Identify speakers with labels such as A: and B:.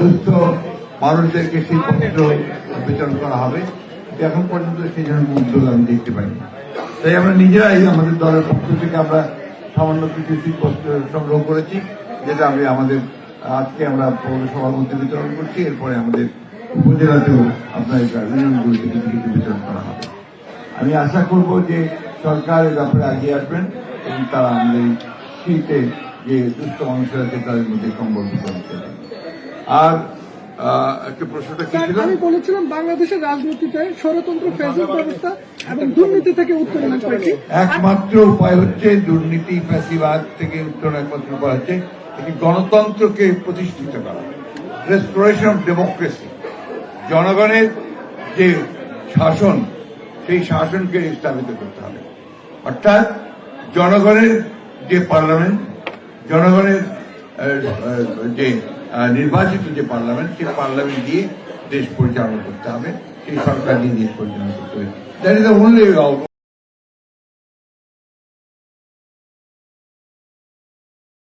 A: দুস্থ মানুষদেরকে সেই পত্র বিতরণ করা হবে এখন পর্যন্ত সেই ধরনের উদ্যোগ আমি দেখতে পাইনি। তাই আমরা নিজেরাই আমাদের দলের পক্ষ থেকে আমরা সামান্য কিছু শীতপত্র সংগ্রহ করেছি, যেটা আমি আমাদের, আজকে আমরা পৌরসভার মধ্যে বিতরণ করছি। এরপরে আমাদের উপজেলাতেও আপনার কিছু কিছু বিতরণ করা হবে। আমি আশা করব যে সরকার এ ব্যাপারে আগিয়ে আসবেন এবং তারা আমাদের শীতে যে দুস্থ মানুষেরা আছে, তাদের মধ্যে কম্বল বিতরণ করবেন। আর একটা প্রশ্নটা কি ছিল
B: আমি বলেছিলাম বাংলাদেশের রাজনীতিতে ষড়যন্ত্র ফেসবুক ব্যবস্থা এবং দুর্নীতি থেকে উত্তোলন করেছি
A: একমাত্র উপায় হচ্ছে দুর্নীতি ফ্যাসিবাদ থেকে উত্তরণ একমাত্র উপায় হচ্ছে একটি গণতন্ত্রকে প্রতিষ্ঠিত করা। রেস্টোরেশন অফ ডেমোক্রেসি জনগণের যে শাসন সেই শাসনকে স্থাপিত করতে হবে। অর্থাৎ জনগণের যে পার্লামেন্ট জনগণের যে নির্বাচিত যে পার্লামেন্ট, সেই পার্লামেন্ট দিয়ে দেশ পরিচালনা করতে হবে, সেই সরকার দিয়ে দেশ পরিচালনা করতে হবে। That is the only